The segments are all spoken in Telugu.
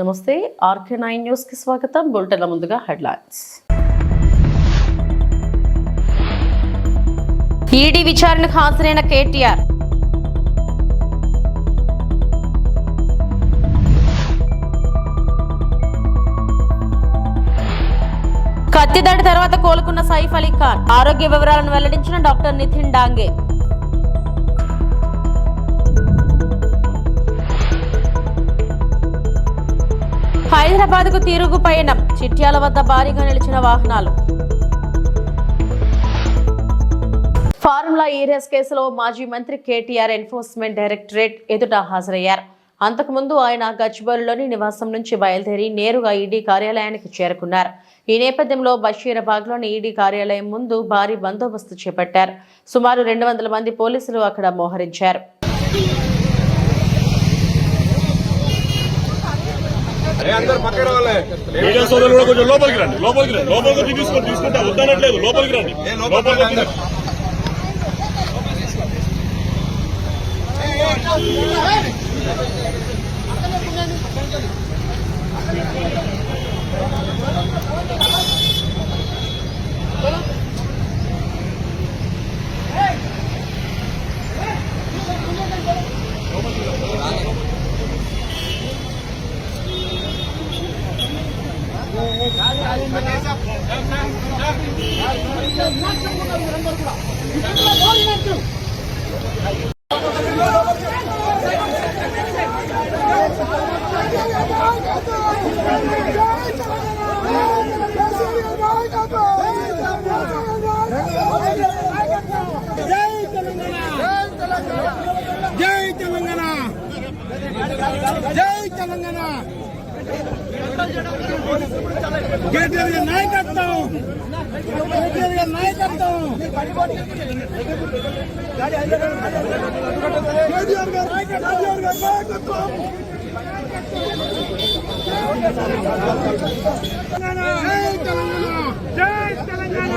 నమస్తే ఆర్కే నైన్ న్యూస్కి స్వాగతం. బులెటిన్ల ముందుగా హెడ్లైన్స్. ఈడీ విచారణకు హాజరైన కేటీఆర్. కత్తిదాడి తర్వాత కోలుకున్న సైఫ్ అలీ ఖాన్. ఆరోగ్య వివరాలను వెల్లడించిన డాక్టర్ నితిన్ డాంగే. హైదరాబాద్కు తిరుగు పయనం. చిట్యాల వద్ద భారీగా నిలిచిన వాహనాలు. ఫార్ములా ఈ రేస్ కేసులో మాజీ మంత్రి కేటీఆర్ ఎన్ఫోర్స్మెంట్ డైరెక్టరేట్ ఎదుట హాజరయ్యారు. అంతకుముందు ఆయన గచ్చిబౌలిలోని నివాసం నుంచి బయలుదేరి నేరుగా ఈడీ కార్యాలయానికి చేరుకున్నారు. ఈ నేపథ్యంలో బషీరాబాద్లోని ఈడీ కార్యాలయం ముందు భారీ బందోబస్తు చేపట్టారు. సుమారు రెండు వందల మంది పోలీసులు అక్కడ మోహరించారు ఏ అందరు పక్కన వాళ్ళే మీడియా సోదరులు కూడా కొంచెం లోపలికి రండి లోపలికి రండి లోపలికి తీసుకొని తీసుకుంటా వద్దనట్లేదు లోపలికి రండి ఏ లోపలికి రండి అందరు. జై తెలంగాణ జై తెలంగాణ కేటీఆర్ గారి నాయకత్వం కేటీఆర్ గారి నాయకత్వం కేటీఆర్ గారి నాయకత్వం నాయకత్వం జై తెలంగాణ జై తెలంగాణ.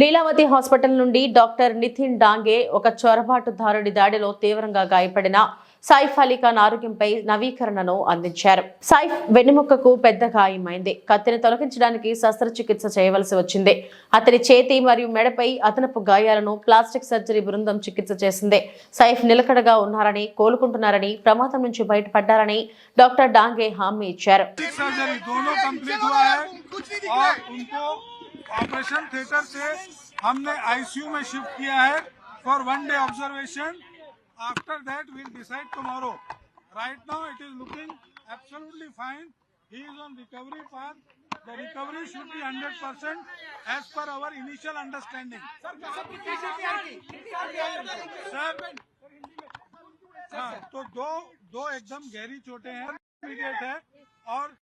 లీలావతి హాస్పిటల్ నుండి డాక్టర్ నితిన్ డాంగే ఒక చొరబాటుదారుడి దాడిలో తీవ్రంగా గాయపడిన సైఫ్ అలీ ఖాన్ ఆరోగ్యంపై నవీకరణను అందించారు. సైఫ్ వెన్నెముకకు పెద్ద గాయమైంది. కత్తిని తొలగించడానికి శస్త్రచికిత్స చేయవలసి వచ్చింది. అతని చేతి మరియు మెడపై అదనపు గాయాలను ప్లాస్టిక్ సర్జరీ బృందం చికిత్స చేసింది. సైఫ్ నిలకడగా ఉన్నారని కోలుకుంటున్నారని ప్రమాదం నుంచి బయటపడ్డారని డాక్టర్ డాంగే హామీ ఇచ్చారు. ऑपरेशन थिएटर से हमने आईसीयू में शिफ्ट किया है for one day observation after that will decide tomorrow right now it is looking absolutely fine he is on recovery path the recovery should be 100 percent as per our initial understanding sir हाँ तो दो दो एकदम गहरी चोटें हैं इमीडिएट है और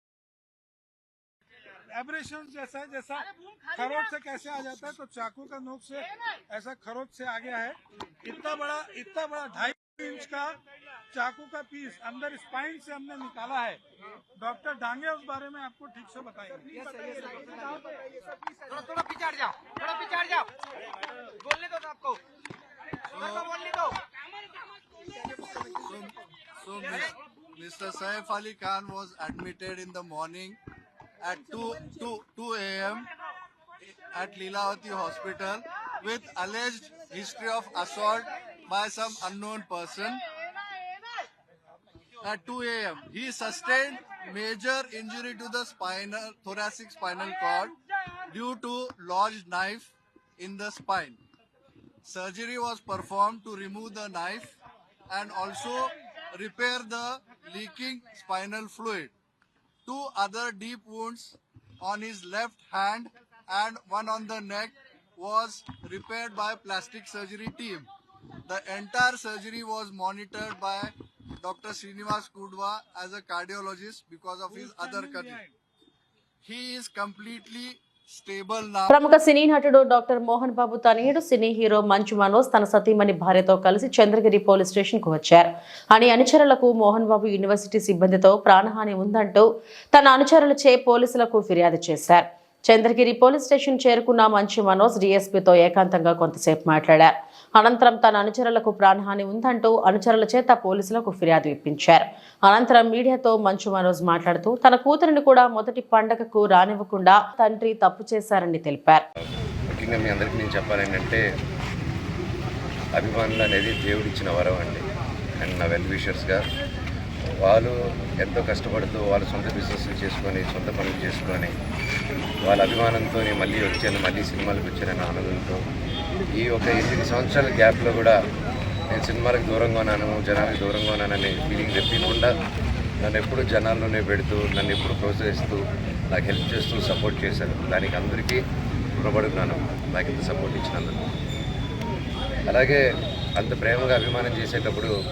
एब्रेशन जैसा है जैसा खरोट से कैसे आ जाता है तो चाकू का नोक से ऐसा खरोट से आ गया है। इतना बड़ा इतना बड़ा ढाई इंच का चाकू का पीस अंदर स्पाइन से हमने निकाला है। डॉक्टर डांगे उस बारे में आपको ठीक से बताएँगे। थोड़ा थोड़ा पिछाड़ जाओ थोड़ा पिछाड़ जाओ। बोलने दो आपको। थोड़ा सा बोलने दो। So, Mr. Saif Ali Khan was admitted in the morning. At 2, 2, 2 a.m. at Leelavati Hospital with alleged history of assault by some unknown person. At 2 a.m., he sustained major injury to the spinal, thoracic spinal cord due to lodged knife in the spine. Surgery was performed to remove the knife and also repair the leaking spinal fluid. Two other deep wounds on his left hand and one on the neck was repaired by plastic surgery team. The entire surgery was monitored by Dr. Srinivas Kudwa as a cardiologist because of his other condition. He is completely. ప్రముఖ సినీ నటుడు డాక్టర్ మోహన్ బాబు తనయుడు సినీ హీరో మంచు మనోజ్ తన సతీమణి భార్యతో కలిసి చంద్రగిరి పోలీస్ స్టేషన్కు వచ్చారు. అని అనుచరులకు మోహన్ బాబు యూనివర్సిటీ సిబ్బందితో ప్రాణహాని ఉందంటూ తన అనుచరులచే పోలీసులకు ఫిర్యాదు చేశారు. చంద్రగిరి పోలీస్ స్టేషన్ చేరుకున్న మంచు మనోజ్ డీఎస్పీతో ఏకాంతంగా కొంతసేపు మాట్లాడారు. అనంతరం తన అనుచరులకు ప్రాణహాని ఉందంటూ అనుచరుల చేత పోలీసులకు ఫిర్యాదు ఇప్పించారు. అనంతరం మీడియాతో మంచు మనోజ్ మాట్లాడుతూ తన కూతురిని కూడా మొదటి పండగకు రానివ్వకుండా తండ్రి తప్పు చేశారని తెలిపారు. ముఖ్యంగా మీ అందరికీ నేను అభిమానులు అనేది దేవుడిచ్చిన వరం అండి. అండ్ నా వెల్ విషర్స్గా వాళ్ళు ఎంతో కష్టపడుతూ వాళ్ళ సొంత బిజినెస్ చేసుకొని సొంత పనులు చేసుకొని వాళ్ళ అభిమానంతో నేను మళ్ళీ వచ్చాను మళ్ళీ సినిమాలకు వచ్చానని ఆనందంతో. ఈ ఒక ఎనిమిది సంవత్సరాల గ్యాప్లో కూడా నేను సినిమాలకు దూరంగా ఉన్నాను జనాలకు దూరంగా ఉన్నానని ఫీలింగ్ తెప్పకుండా నన్ను ఎప్పుడు జనాల్లోనే పెడుతూ నన్ను ఎప్పుడు ప్రోత్సహిస్తూ నాకు హెల్ప్ చేస్తూ సపోర్ట్ చేశారు. దానికి అందరికీ రుణపడుతున్నాను. నాకు ఇంత సపోర్ట్ ఇచ్చినందుకు. అలాగే అంత ప్రేమగా అభిమానం చేసేటప్పుడు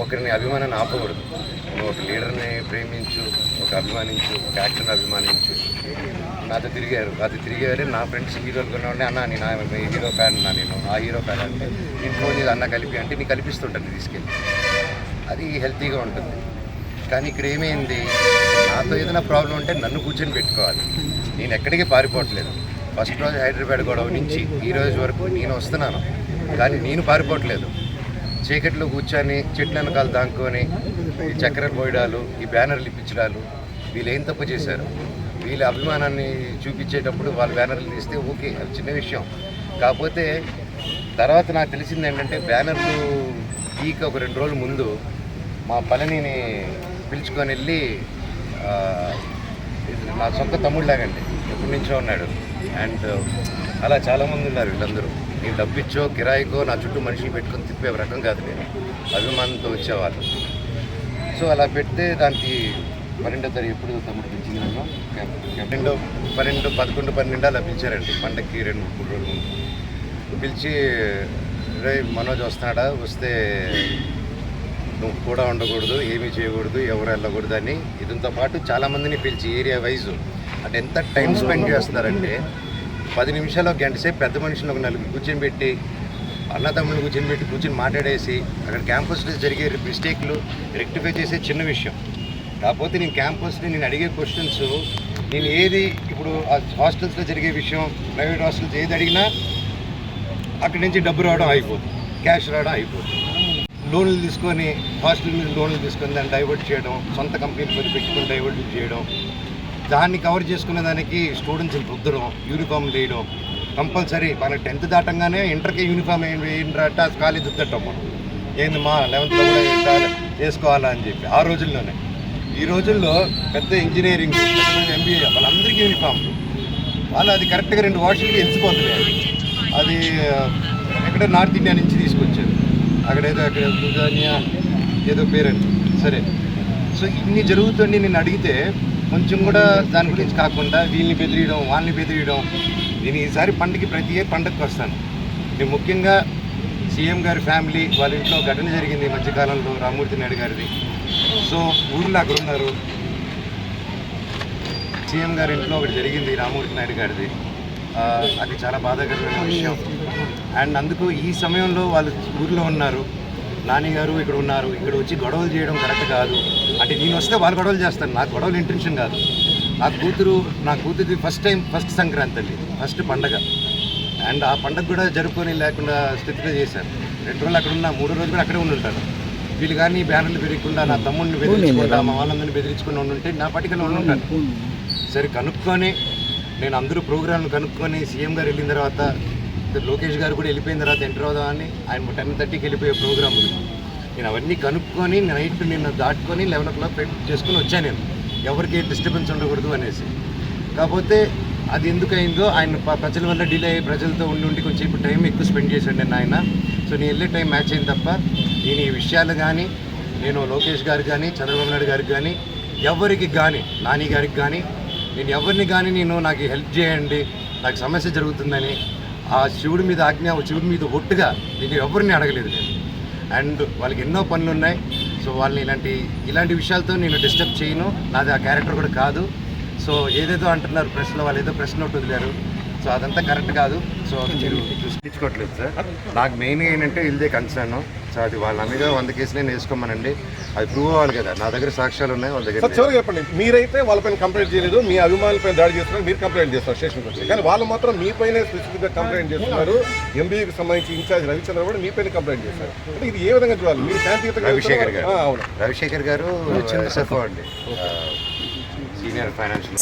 ఒకరిని అభిమానాన్ని ఆపకూడదు. నువ్వు ఒక లీడర్ని ప్రేమించు ఒక అభిమానించు ఒక యాక్టర్ని అభిమానించు. నాతో తిరిగారు. అది తిరిగారు. నా ఫ్రెండ్స్ హీరోలు కూడా అన్న నేను ఆ హీరో ఫ్యాన్ నా నేను. ఆ హీరో ఫ్యాన్ అంటే నేను ఫోన్ చేసి అన్న కలిపి అంటే నీకు కల్పిస్తుంటాను తీసుకెళ్ళి. అది హెల్తీగా ఉంటుంది. కానీ ఇక్కడ ఏమైంది? నాతో ఏదైనా ప్రాబ్లం ఉంటే నన్ను కూర్చొని పెట్టుకోవాలి. నేను ఎక్కడికి పారిపోవట్లేదు. ఫస్ట్ రోజు హైదరాబాద్ గొడవ నుంచి ఈ రోజు వరకు నేను వస్తున్నాను. కానీ నేను పారిపోవట్లేదు. చీకట్లో కూర్చొని చెట్ల వెనకాలు దాంకొని ఈ చక్కెర పోయడాలు ఈ బ్యానర్లు ఇప్పించడాలు వీళ్ళు ఏం తప్పు చేశారు? వీళ్ళ అభిమానాన్ని చూపించేటప్పుడు వాళ్ళ బ్యానర్లు తీస్తే ఓకే అది చిన్న విషయం. కాకపోతే తర్వాత నాకు తెలిసింది ఏంటంటే బ్యానర్లు ఈకి ఒక రెండు రోజుల ముందు మా పళనిని పిలుచుకొని వెళ్ళి నా సొంత తమ్ముళ్ళలాగండి ఎప్పటి నుంచో ఉన్నాడు. అండ్ అలా చాలామంది ఉన్నారు వీళ్ళందరూ. నేను డబ్బిచ్చో కిరాయికో నా చుట్టూ మనిషిని పెట్టుకొని తిప్పే రకం కాదు నేను. అభిమానంతో వచ్చేవాళ్ళు. సో అలా పెడితే దానికి పన్నెండో తారీఖు ఎప్పుడు తమ్ముడు పిలిచింది నన్ను? పన్నెండు పన్నెండు పదకొండు పన్నెండు అలా పిలిచారండి. పండక్కి రెండు మూడు రోజులు. పిలిచి రే మనోజ్ వస్తున్నాడా? వస్తే నువ్వు కూడా ఉండకూడదు ఏమీ చేయకూడదు ఎవరు వెళ్ళకూడదు అని. ఇదంతో పాటు చాలామందిని పిలిచి ఏరియా వైజ్. అంటే ఎంత టైం స్పెండ్ చేస్తున్నారంటే పది నిమిషాలు గంట సేపు పెద్ద మనుషులు ఒక నలుగురు కూర్చొని పెట్టి అన్నదమ్ములు కూర్చొని పెట్టి కూర్చొని మాట్లాడేసి అక్కడ క్యాంపస్లో జరిగే మిస్టేక్లు రెక్టిఫై చేసే చిన్న విషయం. కాకపోతే నేను క్యాంపస్ని నేను అడిగే క్వశ్చన్స్ నేను ఏది ఇప్పుడు ఆ హాస్టల్స్లో జరిగే విషయం ప్రైవేట్ హాస్టల్స్ ఏది అడిగినా అక్కడి నుంచి డబ్బు రావడం అయిపోతుంది క్యాష్ రావడం అయిపోతుంది లోన్లు తీసుకొని హాస్టల్ మీద లోన్లు తీసుకొని దాన్ని డైవర్ట్ చేయడం సొంత కంపెనీలు మీద పెట్టుకొని డైవర్ట్ చేయడం దాన్ని కవర్ చేసుకునే దానికి స్టూడెంట్స్ని రుద్దడం యూనిఫామ్ వేయడం కంపల్సరీ మన టెన్త్ దాటంగానే ఇంటర్కి యూనిఫామ్ ఏంటంటే ఖాళీ దుద్దటం మనం. ఏంది మా లెవెన్త్లో కూడా వేసుకోవాలా అని చెప్పి. ఆ రోజుల్లోనే. ఈ రోజుల్లో పెద్ద ఇంజనీరింగ్ ఎంబీఏ వాళ్ళందరికీ యూనిఫామ్. వాళ్ళు అది కరెక్ట్గా రెండు వాషులకి ఎంచిపోతుంది అది. ఎక్కడ నార్త్ ఇండియా నుంచి తీసుకొచ్చారు అక్కడ ఏదో అక్కడ లుధానియా ఏదో పేరండి. సరే. సో ఇన్ని జరుగుతుంది నేను అడిగితే కొంచెం కూడా దాని గురించి కాకుండా వీళ్ళని బెదిరియడం వాళ్ళని బెదిరియడం. నేను ఈసారి పండుగకి ప్రతి ఏ పండగకి వస్తాను. నేను ముఖ్యంగా సీఎం గారి ఫ్యామిలీ వాళ్ళ ఇంట్లో ఘటన జరిగింది ఈ మధ్యకాలంలో రామూర్తి నాయుడు గారిది. సో ఊర్లో అక్కడ ఉన్నారు సీఎం గారి ఇంట్లో ఒకటి జరిగింది రామూర్తి నాయుడు గారిది. అది చాలా బాధాకరమైన విషయం. అండ్ అందుకు ఈ సమయంలో వాళ్ళు ఊర్లో ఉన్నారు. నాని గారు ఇక్కడ ఉన్నారు ఇక్కడ వచ్చి గొడవలు చేయడం కరెక్ట్ కాదు. అంటే నేను వస్తే వాళ్ళు గొడవలు చేస్తాను నాకు గొడవలు ఇంటెన్షన్ కాదు. నా కూతురు నా కూతురిది ఫస్ట్ టైం ఫస్ట్ సంక్రాంతి అండి ఫస్ట్ పండగ. అండ్ ఆ పండగ కూడా జరుపుకొని లేకుండా స్థితిలో చేశారు. రెండు రోజులు అక్కడ ఉన్నా మూడు రోజులు కూడా అక్కడే ఉండి ఉంటారు. వీళ్ళు కానీ బ్యానర్లు పెరగకుండా నా తమ్ముడిని బెదిరించుకుంటా మా వాళ్ళందరినీ బెదిరించుకుని ఉండుంటే నా పట్టికలో ఉండి ఉంటాను సరే కనుక్కొని నేను అందరూ ప్రోగ్రాంలు కనుక్కొని సీఎం గారు వెళ్ళిన తర్వాత లోకేష్ గారు కూడా వెళ్ళిపోయిన తర్వాత ఎంటర్ అవుదామని ఆయన టెన్ థర్టీకి వెళ్ళిపోయే ప్రోగ్రామ్ ఉంది. నేను అవన్నీ కనుక్కొని నైట్ నిన్న దాటుకొని లెవెన్ ఓ క్లాక్ పెట్ చేసుకొని వచ్చాను నేను. ఎవరికి డిస్టర్బెన్స్ ఉండకూడదు అనేసి. కాకపోతే అది ఎందుకు అయిందో ఆయన ప్రజల వల్ల డిలే అయ్యి ప్రజలతో ఉండి ఉండి కొంచెం ఇప్పుడు టైం ఎక్కువ స్పెండ్ చేశాడు నేను ఆయన. సో నేను వెళ్ళే టైం మ్యాచ్ అయింది తప్ప నేను ఈ విషయాలు కానీ నేను లోకేష్ గారికి కానీ చంద్రబాబు నాయుడు గారికి కానీ ఎవరికి కానీ నాని గారికి కానీ నేను ఎవరిని కానీ నేను నాకు హెల్ప్ చేయండి నాకు సమస్య జరుగుతుందని ఆ శివుడి మీద ఆజ్ఞ శివుడి మీద ఒట్టుగా నేను ఎవరిని అడగలేదు నేను. అండ్ వాళ్ళకి ఎన్నో పనులు ఉన్నాయి. సో వాళ్ళని ఇలాంటి ఇలాంటి విషయాలతో నేను డిస్టర్బ్ చేయను. నాది ఆ క్యారెక్టర్ కూడా కాదు. సో ఏదేదో అంటున్నారు ప్రశ్నలో వాళ్ళు ఏదో ప్రశ్న ఒకటి వదిలేరు. సో అదంతా కరెక్ట్ కాదు. సో మీరు చూసుకోవట్లేదు సార్. నాకు మెయిన్గా ఏంటంటే ఇల్దే కన్సర్న్ సో అది వాళ్ళ మీద వంద కేసులు నేను వేసుకోమనండి అది ప్రూవ్ అవ్వాలి కదా. నా దగ్గర సాక్ష్యాలు ఉన్నాయి వాళ్ళ దగ్గర చివరికి చెప్పండి. మీరైతే వాళ్ళపైన కంప్లైంట్ చేయలేదు మీ అభిమానులపైన దాడి చేస్తున్నారు మీరు కంప్లైంట్ చేస్తారు స్టేషన్కి వచ్చి కానీ వాళ్ళు మాత్రం మీపైనే స్పెసిఫిక్గా కంప్లైంట్ చేస్తున్నారు. ఎంబీకి సంబంధించి ఇన్ఛార్జ్ రవిచంద్ర కూడా మీపైన కంప్లైంట్ చేస్తారు అంటే ఇది ఏ విధంగా చూడాలి? మీరు శాంతియుతంగా రవిశేఖర్ గారు. అవును. రవిశేఖర్ గారు ఎస్ఎఫ్ఓ అండి.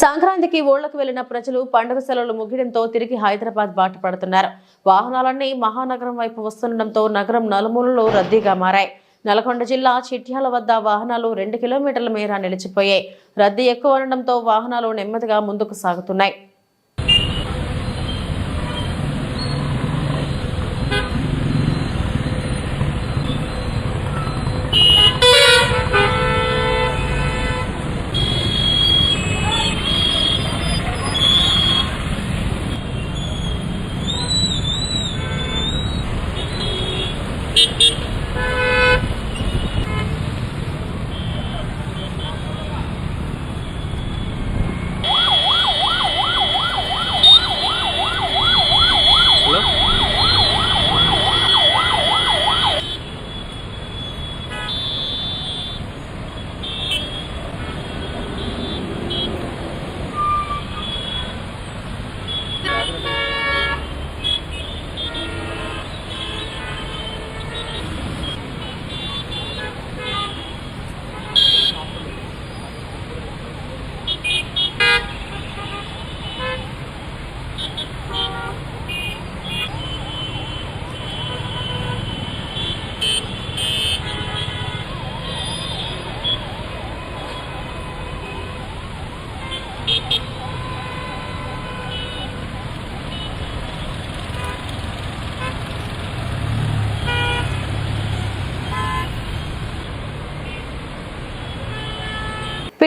సంక్రాంతికి ఊళ్ళకు వెళ్ళిన ప్రజలు పండుగ సెలవులు ముగియడంతో తిరిగి హైదరాబాద్ బాట పడుతున్నారు. వాహనాలన్నీ మహానగరం వైపు వస్తుండటంతో నగరం నలుమూలలు రద్దీగా మారాయి. నల్గొండ జిల్లా చిట్యాల వద్ద వాహనాలు రెండు కిలోమీటర్ల మేర నిలిచిపోయాయి. రద్దీ ఎక్కువ ఉండడంతో వాహనాలు నెమ్మదిగా ముందుకు సాగుతున్నాయి.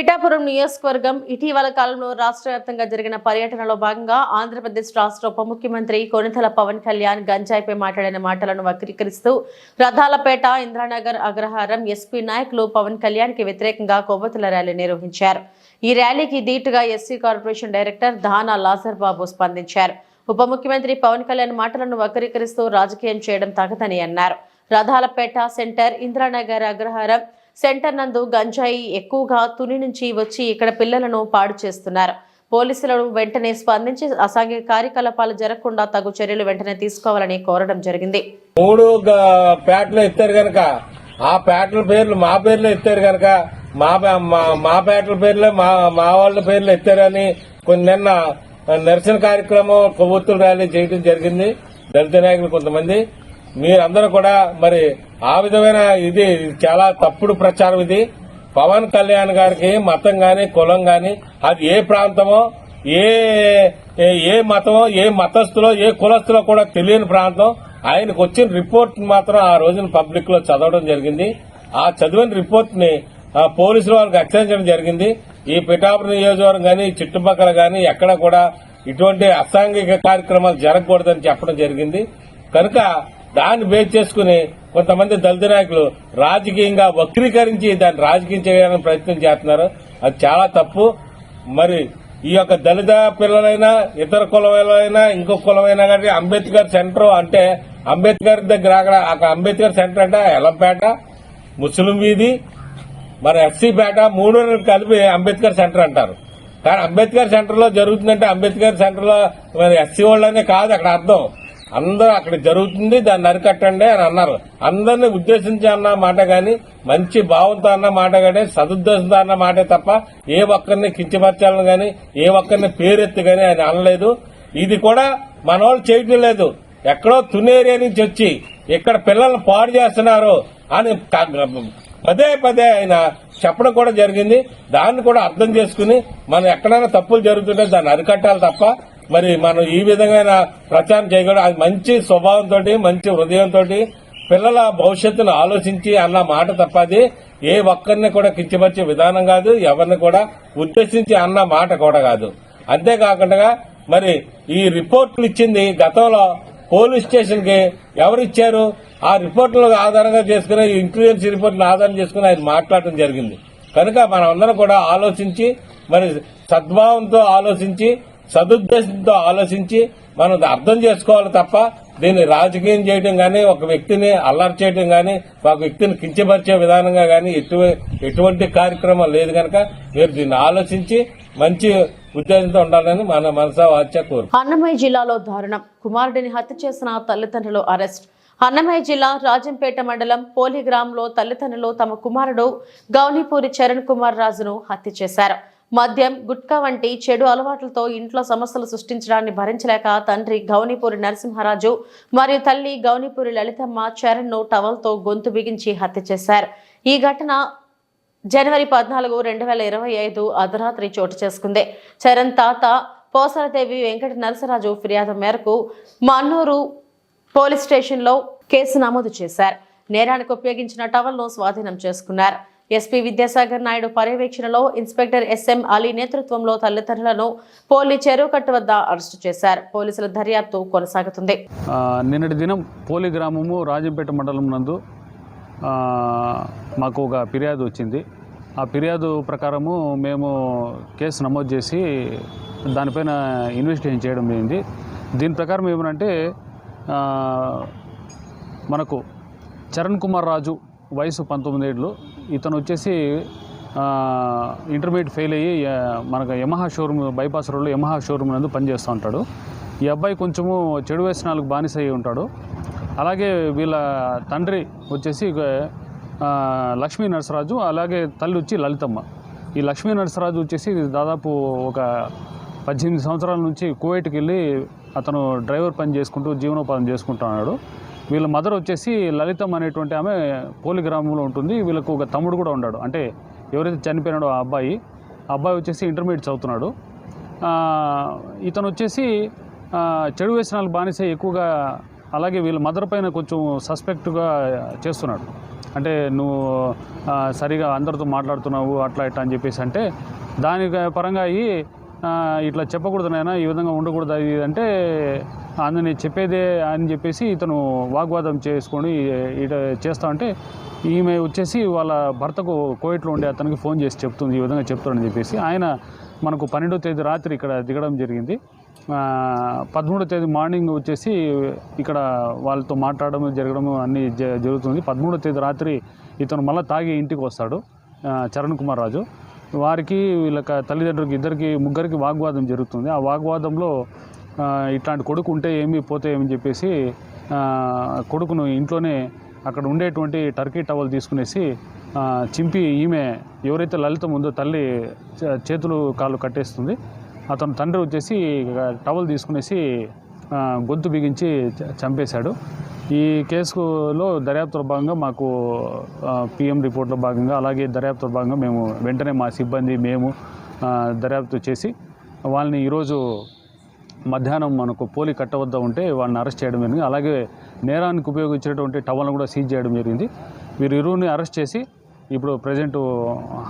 పిఠాపురం నియోజకవర్గం ఇటీవల కాలంలో రాష్ట్ర వ్యాప్తంగా జరిగిన పర్యటనలో భాగంగా ఆంధ్రప్రదేశ్ రాష్ట్ర ఉప ముఖ్యమంత్రి కొనితల పవన్ కళ్యాణ్ గంజాయిపై మాట్లాడిన మాటలను వక్రీకరిస్తూ రథాలపేట ఇంద్రానగర్ అగ్రహారం ఎస్పీ నాయకులు పవన్ కళ్యాణ్కి వ్యతిరేకంగా కొవ్వొత్తుల ర్యాలీ నిర్వహించారు. ఈ ర్యాలీకి ధీటుగా ఎస్సీ కార్పొరేషన్ డైరెక్టర్ దానా లాజర్ బాబు స్పందించారు. ఉప ముఖ్యమంత్రి పవన్ కళ్యాణ్ మాటలను వక్రీకరిస్తూ రాజకీయం చేయడం తగదని అన్నారు. రథాలపేట సెంటర్ ఇంద్రానగర్ అగ్రహారం సెంటర్ నందు గంజాయి ఎక్కువగా తుని నుంచి వచ్చి ఇక్కడ పిల్లలను పాడు చేస్తున్నారు. పోలీసులను వెంటనే స్పందించి అసాంఘిక కార్యకలాపాలు జరగకుండా తగు చర్యలు వెంటనే తీసుకోవాలని కోరడం జరిగింది. మూడు ప్యాట్లు ఎత్తారు కనుక ఆ పేటల పేర్లు మా పేర్లు ఎత్తారు కనుక మా మా- మా పేటల మా మా వాళ్ళ పేర్లు ఎత్తారని కొన్ని నిన్న నిరసన కార్యక్రమం కొవ్వొత్తులు ర్యాలీ చేయడం జరిగింది. దళిత నాయకులు కొంతమంది. మీరందరూ కూడా మరి ఆ విధమైన ఇది చాలా తప్పుడు ప్రచారం ఇది. పవన్ కళ్యాణ్ గారికి మతం గాని కులం గాని అది ఏ ప్రాంతమో ఏ ఏ- మతమో ఏ మతస్థులో ఏ కులస్థులో కూడా తెలియని ప్రాంతం. ఆయనకు వచ్చిన రిపోర్ట్ మాత్రం ఆ రోజున పబ్లిక్లో చదవడం జరిగింది. ఆ చదివిన రిపోర్ట్ని పోలీసులు వాళ్ళకి హెచ్చరించడం జరిగింది. ఈ పిఠాపురం నియోజకవర్గం గాని చుట్టుపక్కల గాని ఎక్కడ కూడా ఇటువంటి అసాంఘిక కార్యక్రమాలు జరగకూడదని చెప్పడం జరిగింది. కనుక దాన్ని బేస్ చేసుకుని కొంతమంది దళిత నాయకులు రాజకీయంగా వక్రీకరించి దాన్ని రాజకీయం చేయడానికి ప్రయత్నం చేస్తున్నారు. అది చాలా తప్పు. మరి ఈ యొక్క దళిత పిల్లలైనా ఇతర కులమైనా ఇంకో కులమైనా కానీ అంబేద్కర్ సెంటర్ అంటే అంబేద్కర్ దగ్గర అక్కడ అంబేద్కర్ సెంటర్ అంటే ఎలంపేట ముస్లిం వీధి మరి ఎస్సీపేట మూడు కలిపి అంబేద్కర్ సెంటర్ అంటారు. కానీ అంబేద్కర్ సెంటర్లో జరుగుతుందంటే అంబేద్కర్ సెంటర్లో మరి ఎస్సీ వాళ్ళనే కాదు అక్కడ అర్థం. అందరూ అక్కడ జరుగుతుంది దాన్ని అరికట్టండి అని అన్నారు. అందరిని ఉద్దేశించి అన్న మాట గాని మంచి భావంతో అన్న మాట గాని సదుద్దేశంతో అన్న మాటే తప్ప ఏ ఒక్కరిని కించపరచాలని గాని ఏ ఒక్కరిని పేరెత్తి గాని ఆయన అనలేదు. ఇది కూడా మన వాళ్ళు చేయటం లేదు. ఎక్కడో తునేరియా నుంచి వచ్చి ఇక్కడ పిల్లల్ని పాడు చేస్తున్నారు అని పదే పదే ఆయన చెప్పడం కూడా జరిగింది. దాన్ని కూడా అర్థం చేసుకుని మనం ఎక్కడైనా తప్పులు జరుగుతుంటే దాన్ని అరికట్టాలి తప్ప మరి మనం ఈ విధంగా ప్రచారం చేయకూడదు అది మంచి స్వభావంతో మంచి హృదయంతో పిల్లల భవిష్యత్తును ఆలోచించి అన్న మాట తప్ప అది ఏ ఒక్కరిని కూడా కించపరిచే విధానం కాదు ఎవరిని కూడా ఉద్దేశించి అన్న మాట కూడా కాదు. అంతేకాకుండా మరి ఈ రిపోర్టులు ఇచ్చింది గతంలో పోలీస్ స్టేషన్కి ఎవరిచ్చారు ఆ రిపోర్టులు ఆధారంగా చేసుకుని ఇంటెలిజెన్స్ రిపోర్టులు ఆధారం చేసుకుని ఆయన మాట్లాడటం జరిగింది. కనుక మనం అందరం కూడా ఆలోచించి మరి సద్భావంతో ఆలోచించి సదుద్దేశంతో ఆలోచించి మనం అర్థం చేసుకోవాలి తప్ప దీన్ని రాజకీయం చేయడం కానీ ఒక వ్యక్తిని అల్లరి చేయడం కానీ ఒక వ్యక్తిని కించపరిచే విధానంగా కానీ ఎటువంటి ఎటువంటి కార్యక్రమం లేదు కనుక మీరు దీన్ని ఆలోచించి మంచి ఉద్దేశంతో ఉండాలని మన మనసా వాచ్య కోరు అన్నమయ్య జిల్లాలో దారుణం. కుమారుడిని హత్య చేసిన తల్లిదండ్రులు అరెస్ట్. అన్నమయ్య జిల్లా రాజంపేట మండలం పోలిగ్రామ్లో తల్లిదండ్రులు తమ కుమారుడు గౌలీపూరి చరణ్ కుమార్ రాజును హత్య చేశారు. మద్యం గుట్కా వంటి చెడు అలవాట్లతో ఇంట్లో సమస్యలు సృష్టించడాన్ని భరించలేక తండ్రి గౌనీపూరి నరసింహరాజు మరియు తల్లి గౌనిపూరి లలితమ్మ చరణ్ను టవల్తో గొంతు బిగించి హత్య చేశారు. ఈ ఘటన జనవరి పద్నాలుగు రెండు వేల ఇరవై ఐదు అర్ధరాత్రి చోటు చేసుకుంది. చరణ్ తాత పోసరదేవి వెంకట నరసరాజు ఫిర్యాదు మేరకు మన్నూరు పోలీస్ స్టేషన్లో కేసు నమోదు చేశారు. నేరానికి ఉపయోగించిన టవల్ను స్వాధీనం చేసుకున్నారు. ఎస్పీ విద్యాసాగర్ నాయుడు పర్యవేక్షణలో ఇన్స్పెక్టర్ ఎస్ఎం అలీ నేతృత్వంలో తల్లిదండ్రులను పోలీ చెరువుకట్టు వద్ద అరెస్టు చేశారు. పోలీసుల దర్యాప్తు కొనసాగుతుంది. నిన్నటి దినం పోలి గ్రామము రాజంపేట మండలం నందు మాకు ఒక ఫిర్యాదు వచ్చింది. ఆ ఫిర్యాదు ప్రకారము మేము కేసు నమోదు చేసి దానిపైన ఇన్వెస్టిగేషన్ చేయడం జరిగింది. దీని ప్రకారం ఏమనంటే మనకు చరణ్ కుమార్ రాజు వయసు పంతొమ్మిది ఏళ్ళు. ఇతను వచ్చేసి ఇంటర్మీడియట్ ఫెయిల్ అయ్యి మనకు యమహా షోరూమ్ బైపాస్ రోడ్లో యమహా షోరూమ్ నందు పనిచేస్తూ ఉంటాడు. ఈ అబ్బాయి కొంచెము చెడు వ్యసనాలకు బానిస అయి ఉంటాడు. అలాగే వీళ్ళ తండ్రి వచ్చేసి లక్ష్మీ నరసరాజు అలాగే తల్లి వచ్చి లలితమ్మ. ఈ లక్ష్మీ నరసరాజు వచ్చేసి దాదాపు ఒక పద్దెనిమిది సంవత్సరాల నుంచి కువైట్కి వెళ్ళి అతను డ్రైవర్ పని చేసుకుంటూ జీవనోపాధం చేసుకుంటున్నాడు వీళ్ళ మదర్ వచ్చేసి లలితం అనేటువంటి ఆమె పోలి గ్రామంలో ఉంటుంది. వీళ్ళకు ఒక తమ్ముడు కూడా ఉన్నాడు. అంటే ఎవరైతే చనిపోయినాడో ఆ అబ్బాయి ఆ అబ్బాయి వచ్చేసి ఇంటర్మీడియట్ చదువుతున్నాడు. ఇతను వచ్చేసి చెడు వ్యసనాలు బానిస ఎక్కువగా అలాగే వీళ్ళ మదర్ పైన కొంచెం సస్పెక్ట్గా చేస్తున్నాడు. అంటే నువ్వు సరిగా అందరితో మాట్లాడుతున్నావు అట్లా ఇట్లా అని చెప్పేసి అంటే దాని పరంగా అయ్యి ఇట్లా చెప్పకూడదు నాయన ఈ విధంగా ఉండకూడదు అది ఇది అంటే అందుని చెప్పేదే అని చెప్పేసి ఇతను వాగ్వాదం చేసుకొని ఇట చేస్తా అంటే ఈమె వచ్చేసి వాళ్ళ భర్తకు కోయిట్లో ఉండే అతనికి ఫోన్ చేసి చెప్తుంది ఈ విధంగా చెప్తాడని చెప్పేసి. ఆయన మనకు పన్నెండో తేదీ రాత్రి ఇక్కడ దిగడం జరిగింది. పదమూడో తేదీ మార్నింగ్ వచ్చేసి ఇక్కడ వాళ్ళతో మాట్లాడడం జరగడం అన్నీ జ- జరుగుతుంది. పదమూడో తేదీ రాత్రి ఇతను మళ్ళీ తాగి ఇంటికి వస్తాడు చరణ్ కుమార్ రాజు. వారికి వీళ్ళ తల్లిదండ్రులకి ఇద్దరికి ముగ్గురికి వాగ్వాదం జరుగుతుంది. ఆ వాగ్వాదంలో ఇట్లాంటి కొడుకు ఉంటే ఏమి పోతే ఏమని చెప్పేసి కొడుకును ఇంట్లోనే అక్కడ ఉండేటువంటి టర్కీ టవల్ తీసుకునేసి చింపి ఈమె ఎవరైతే లలిత ఉందో తల్లి చే- చేతులు కాళ్ళు కట్టేస్తుంది. అతను తండ్రి వచ్చేసి టవల్ తీసుకునేసి గొంతు బిగించి చ- చంపేశాడు. ఈ కేసులో దర్యాప్తులో భాగంగా మాకు పిఎం రిపోర్ట్లో భాగంగా అలాగే దర్యాప్తులో భాగంగా మేము వెంటనే మా సిబ్బంది మేము దర్యాప్తు చేసి వాళ్ళని ఈరోజు మధ్యాహ్నం మనకు పోలి కట్ట వద్ద ఉంటే వాడిని అరెస్ట్ చేయడం జరిగింది. అలాగే నేరానికి ఉపయోగించేటువంటి టవల్ను కూడా సీజ్ చేయడం జరిగింది. వీరు ఇరువుని అరెస్ట్ చేసి ఇప్పుడు ప్రజెంట్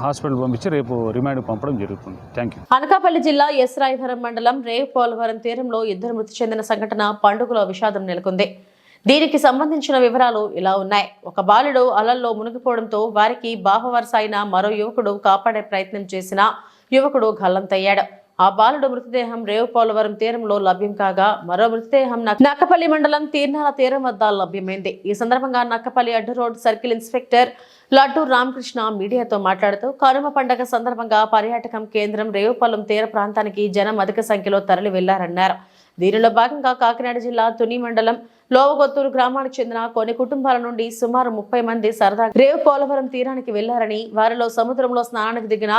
హాస్పిటల్ పంపించి రేపు రిమాండ్ పంపడం జరుగుతుంది. Thank you. అనకాపల్లి జిల్లా ఎస్రాయవరం మండలం రేవ్ పోలవరం తీరంలో ఇద్దరు మృతి చెందిన సంఘటన పండుగలో విషాదం నెలకొంది. దీనికి సంబంధించిన వివరాలు ఇలా ఉన్నాయి. ఒక బాలుడు అలల్లో మునిగిపోవడంతో వారికి బాహవరస అయిన మరో యువకుడు కాపాడే ప్రయత్నం చేసిన యువకుడు గల్లంతయ్యాడు ఆ బాలుడు మృతదేహం రేవుపోలవరం తీరంలో లభ్యం కాగా మరో మృతదేహం నక్కపల్లి మండలం తీర్నాల తీరం వద్ద లభ్యమైంది. ఈ సందర్భంగా Nakkapalli Addu road circle inspector Laddu Ramakrishna మీడియాతో మాట్లాడుతూ కనుమ పండగ సందర్భంగా పర్యాటకం కేంద్రం రేవుపాలెం తీర ప్రాంతానికి జనం అధిక సంఖ్యలో తరలి వెళ్ళారన్నారు. దీనిలో భాగంగా కాకినాడ జిల్లా తుని మండలం లోవగొత్తూరు గ్రామానికి చెందిన కొన్ని కుటుంబాల నుండి సుమారు ముప్పై మంది సరదా రేవు పోలవరం తీరానికి వెళ్ళారని వారిలో సముద్రంలో స్నానానికి దిగిన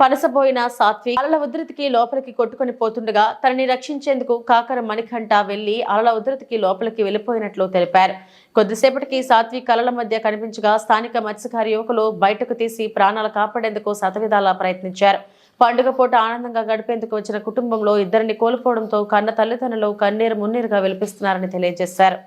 పనసపోయిన సాత్వి అలల ఉధృతికి లోపలికి కొట్టుకొని పోతుండగా తనని రక్షించేందుకు కాకర మణికంఠ వెళ్ళి అలల ఉధృతికి లోపలికి వెళ్ళిపోయినట్లు తెలిపారు. కొద్దిసేపటికి సాత్వి కలల మధ్య కనిపించగా స్థానిక మత్స్యకారి యువకులు బయటకు తీసి ప్రాణాలు కాపాడేందుకు శతవిధాలా ప్రయత్నించారు. పండుగ పూట ఆనందంగా గడిపేందుకు వచ్చిన కుటుంబంలో ఇద్దరిని కోల్పోవడంతో కన్న తల్లిదండ్రులు కన్నీరు మున్నీరుగా విలిపిస్తున్నారని తెలియజేశారు.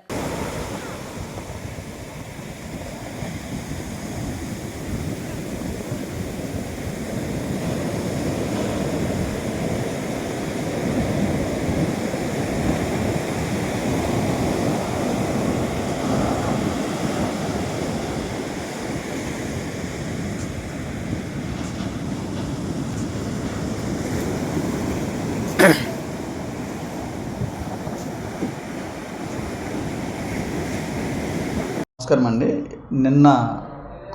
నిన్న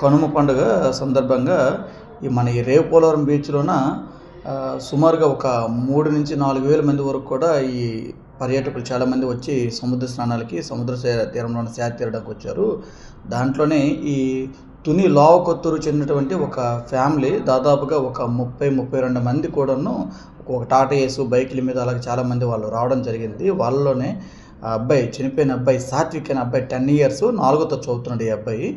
కనుమ పండుగ సందర్భంగా ఈ మన ఈ రేపోలవరం బీచ్లోన సుమారుగా ఒక మూడు నుంచి నాలుగు వేల మంది వరకు కూడా ఈ పర్యాటకులు చాలామంది వచ్చి సముద్ర స్నానాలకి సముద్ర తీరంలో ఉన్న సేద తీరడానికి వచ్చారు. దాంట్లోనే ఈ తుని లావకొత్తూరు చెందినటువంటి ఒక ఫ్యామిలీ దాదాపుగా ఒక ముప్పై ముప్పై రెండు మంది కూడాను ఒక టాటా ఏసు బైకుల మీద అలాగే చాలామంది వాళ్ళు రావడం జరిగింది. వాళ్ళలోనే ఆ అబ్బాయి చనిపోయిన అబ్బాయి సాత్విక్ అనే అబ్బాయి టెన్ ఇయర్స్ నాలుగోతో చదువుతున్నాడు ఈ అబ్బాయి.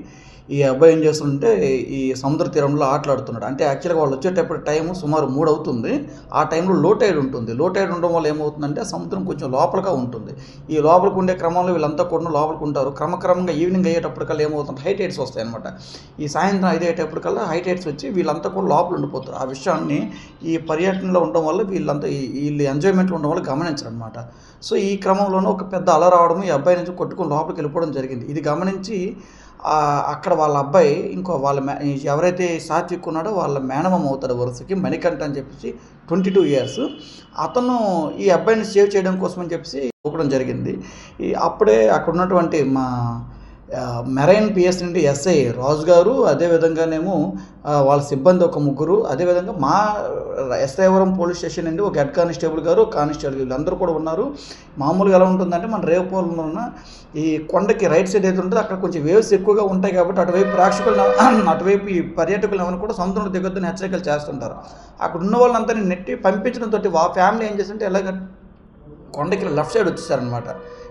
ఈ అబ్బాయి ఏం చేస్తుంటే ఈ సముద్ర తీరంలో ఆటలాడుతున్నాడు. అంటే యాక్చువల్గా వాళ్ళు వచ్చేటప్పుడు టైం సుమారు మూడు అవుతుంది. ఆ టైంలో లో టైడ్ ఉంటుంది. లో టైడ్ ఉండడం వల్ల ఏమవుతుందంటే సముద్రం కొంచెం లోపలగా ఉంటుంది. ఈ లోపలికి ఉండే క్రమంలో వీళ్ళంతా కూడా లోపలికి ఉంటారు క్రమక్రమంగా ఈవినింగ్ అయ్యేటప్పటికల్లా ఏమవుతుంది హై టైడ్స్ వస్తాయి అనమాట ఈ సాయంత్రం ఐదు అయ్యేటప్పటికల్లా హై టైడ్స్ వచ్చి వీళ్ళంతా కూడా లోపల ఉండిపోతారు. ఆ విషయాన్ని ఈ పర్యటనలో ఉండడం వల్ల వీళ్ళంతా వీళ్ళు ఎంజాయ్మెంట్లో ఉండడం వల్ల గమనించరు అనమాట సో ఈ క్రమంలోనే ఒక పెద్ద అల రావడం ఈ అబ్బాయి నుంచి కొట్టుకొని లోపలికి వెళ్ళిపోవడం జరిగింది. ఇది గమనించి అక్కడ వాళ్ళ అబ్బాయి ఇంకో వాళ్ళ మే ఎవరైతే సాత్విక్ ఉన్నాడో వాళ్ళ మేనమం అవుతాడు వరుసకి మణికంఠ అని చెప్పేసి ట్వంటీ టూ ఇయర్స్. అతను ఈ అబ్బాయిని సేవ్ చేయడం కోసం అని చెప్పేసి ఊపడం జరిగింది. ఈ అప్పుడే అక్కడ ఉన్నటువంటి మా మెరైన్ పిఎస్ నుండి ఎస్ఐ రాజు గారు అదేవిధంగానేమో వాళ్ళ సిబ్బంది ఒక ముగ్గురు అదేవిధంగా మా ఎస్ఐవరం పోలీస్ స్టేషన్ నుండి ఒక హెడ్ కానిస్టేబుల్ గారు కానిస్టేబుల్ వీళ్ళందరూ కూడా ఉన్నారు. మామూలుగా ఎలా ఉంటుందంటే మన రేవుపోలంలో ఉన్న ఈ కొండకి రైట్ సైడ్ అయితే ఉంటుందో అక్కడ కొంచెం వేవ్స్ ఎక్కువగా ఉంటాయి కాబట్టి అటువైపు ప్రేక్షకులు అటువైపు ఈ పర్యాటకులు ఎవరు కూడా సొంతంలో దిగొద్దని హెచ్చరికలు చేస్తుంటారు. అక్కడ ఉన్న వాళ్ళంతా నెట్టి పంపించడంతో వా ఫ్యామిలీ ఏం చేస్తుంటే ఎలాగ కొండకి లెఫ్ట్ సైడ్ వచ్చేసారనమాట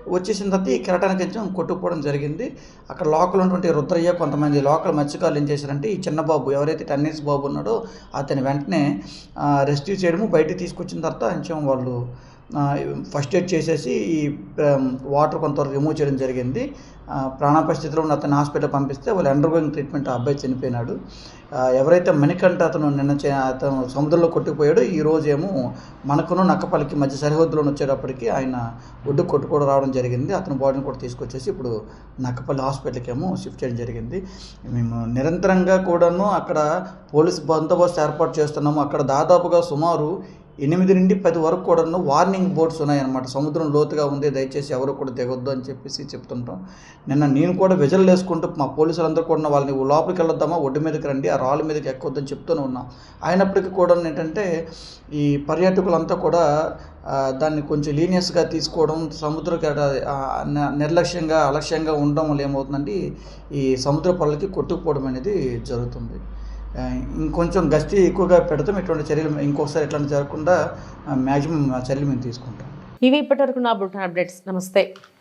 వచ్చేసిన తర్వాత ఈ కెరటానికి కొంచెం కొట్టుకుపోవడం జరిగింది. అక్కడ లోకల్ ఉన్నటువంటి రుద్రయ్య కొంతమంది లోకల్ మత్స్యకారులు ఏం చేశారంటే ఈ చిన్న బాబు ఎవరైతే టెన్నిస్ బాబు ఉన్నాడో అతని వెంటనే రెస్క్యూ చేయడము బయటకు తీసుకొచ్చిన తర్వాత కొంచెం వాళ్ళు ఫస్ట్ ఎయిడ్ చేసేసి ఈ వాటర్ కొంతవరకు రిమూవ్ చేయడం జరిగింది. ఆ, ఉన్న అతను హాస్పిటల్ పంపిస్తే వాళ్ళు అండర్గోయింగ్ ట్రీట్మెంట్ ఆ అబ్బాయి చనిపోయినాడు. ఎవరైతే మణికంఠ అతను నిన్న చే- అతను సముద్రంలో కొట్టుకుపోయాడో ఈ రోజు ఏమో మనకును నక్కపల్లికి మధ్య సరిహద్దులో వచ్చేటప్పటికి ఆయన ఒడ్డు కొట్టుకోవడం రావడం జరిగింది. అతని బాడీని కూడా తీసుకొచ్చేసి ఇప్పుడు నక్కపల్లి హాస్పిటల్కి ఏమో షిఫ్ట్ చేయడం జరిగింది. మేము నిరంతరంగా కూడాను అక్కడ పోలీస్ బందోబస్తు ఏర్పాటు చేస్తున్నాము. అక్కడ దాదాపుగా సుమారు ఎనిమిది నుండి పది వరకు కూడాను వార్నింగ్ బోర్డ్స్ ఉన్నాయన్నమాట. సముద్రం లోతుగా ఉంది దయచేసి ఎవరు కూడా దిగొద్దు అని చెప్పేసి చెప్తుంటాం. నిన్న నేను కూడా విజల్ వేసుకుంటూ మా పోలీసులందరూ కూడా వాళ్ళని లోపలికి వెళ్ళొద్దామా ఒడ్డు మీదకి రండి ఆ రాళ్ళ మీదకి ఎక్కొద్దని చెప్తూనే ఉన్నాం. అయినప్పటికీ కూడా ఏంటంటే ఈ పర్యాటకులంతా కూడా దాన్ని కొంచెం లీనియస్గా తీసుకోవడం సముద్ర నిర్లక్ష్యంగా అలక్ష్యంగా ఉండడం వల్ల ఏమవుతుందంటే ఈ సముద్ర పళ్ళకి కొట్టుకుపోవడం అనేది జరుగుతుంది. ఇంకొంచెం గస్తీ ఎక్కువగా పెడతాం ఇటువంటి చర్యలు ఇంకొకసారి ఇట్లాంటి జరగకుండా మ్యాక్సిమం చర్యలు మేము తీసుకుంటాం. ఇవి ఇప్పటివరకు నా బుల్టన్ అప్డేట్స్. నమస్తే.